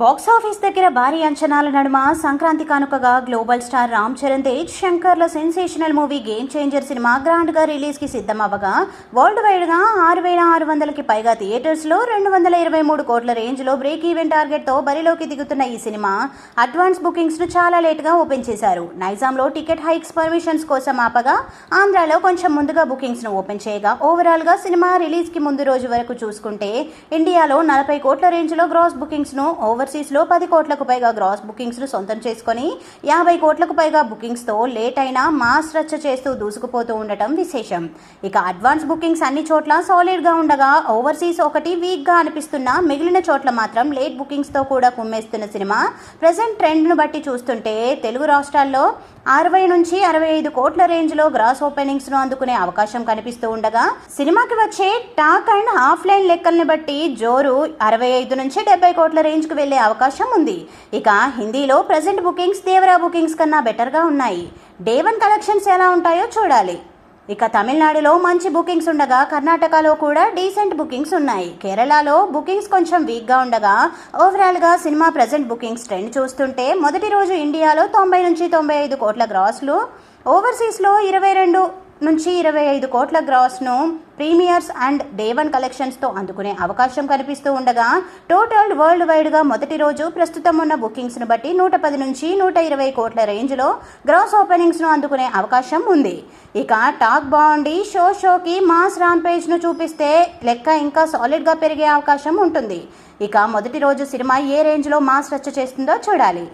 Box office దగ్గర భారీ అంచనాల నడుమ సంక్రాంతి కానుకగా global star Ram Charan Tej శంకర్ల sensational movie Game Changer cinema గ్రాండ్గా రిలీజ్కి సిద్ధం వరల్డ్ వైడ్గా ఆరు వేల ఆరు వందలకి పైగా థియేటర్స్లో రెండు వందల ఇరవై మూడు కోట్ల రేంజ్లో బ్రేక్ ఈవెన్ టార్గెట్తో బరిలోకి దిగుతున్న ఈ సినిమా అడ్వాన్స్ బుకింగ్స్ను చాలా లేట్గా ఓపెన్ చేశారు. నైజాంలో టికెట్ హైక్స్ పర్మిషన్స్ కోసం ఆపగా ఆంధ్రాలో కొంచెం ముందుగా బుకింగ్స్ను ఓపెన్ చేయగా ఓవరాల్గా సినిమా రిలీజ్కి ముందు రోజు వరకు చూసుకుంటే ఇండియాలో నలభై కోట్ల రేంజ్లో గ్రాస్ బుకింగ్స్ను ఓవర్సీస్లో పది కోట్లకు పైగా గ్రాస్ బుకింగ్స్ను సొంతం చేసుకొని యాభై కోట్లకు పైగా బుకింగ్స్తో లేట్ అయినా మాస్ రచ్చ చేస్తూ దూసుకుపోతూ ఉండటం విశేషం. ఇక అడ్వాన్స్ బుకింగ్స్ అన్ని చోట్ల సాలిడ్గా ఉండగా ఓవర్సీస్ ఒకటి వీక్గా అనిపిస్తున్నా మిగిలిన చోట్ల మాత్రం లేట్ బుకింగ్స్తో కూడా కుమ్మేస్తున్న సినిమా. ప్రెసెంట్ ట్రెండ్ను బట్టి చూస్తుంటే తెలుగు రాష్ట్రాల్లో అరవై నుంచి అరవై ఐదు కోట్ల రేంజ్లో గ్రాస్ ఓపెనింగ్స్ను అందుకునే అవకాశం కనిపిస్తూ ఉండగా సినిమాకి వచ్చే టాక్ అండ్ ఆఫ్లైన్ లెక్కల్ని బట్టి జోరు అరవై ఐదు నుంచి డెబ్బై కోట్ల రేంజ్కి వెళ్ళి వెళ్ళే అవకాశం ఉంది. ఇక హిందీలో ప్రజెంట్ బుకింగ్స్ దేవరా బుకింగ్స్ కన్నా బెటర్గా ఉన్నాయి. డే వన్ కలెక్షన్స్ ఎలా ఉంటాయో చూడాలి. ఇక తమిళనాడులో మంచి బుకింగ్స్ ఉండగా కర్ణాటకలో కూడా డీసెంట్ బుకింగ్స్ ఉన్నాయి. కేరళలో బుకింగ్స్ కొంచెం వీక్గా ఉండగా ఓవరాల్గా సినిమా ప్రజెంట్ బుకింగ్స్ ట్రెండ్ చూస్తుంటే మొదటి రోజు ఇండియాలో తొంభై నుంచి తొంభై ఐదు కోట్ల గ్రాస్లు ఓవర్సీస్లో ఇరవై రెండు నుంచి ఇరవై ఐదు కోట్ల గ్రాస్ను ప్రీమియర్స్ అండ్ డే వన్ కలెక్షన్స్తో అందుకునే అవకాశం కనిపిస్తూ ఉండగా టోటల్ వరల్డ్ వైడ్గా మొదటి రోజు ప్రస్తుతం ఉన్న బుకింగ్స్ను బట్టి నూట పది నుంచి నూట ఇరవై కోట్ల రేంజ్లో గ్రాస్ ఓపెనింగ్స్ను అందుకునే అవకాశం ఉంది. ఇక టాక్ బాగుండి షో షోకి మాస్ రాంపేజ్ను చూపిస్తే లెక్క ఇంకా సాలిడ్గా పెరిగే అవకాశం ఉంటుంది. ఇక మొదటి రోజు సినిమా ఏ రేంజ్లో మాస్ రచ్చ చేస్తుందో చూడాలి.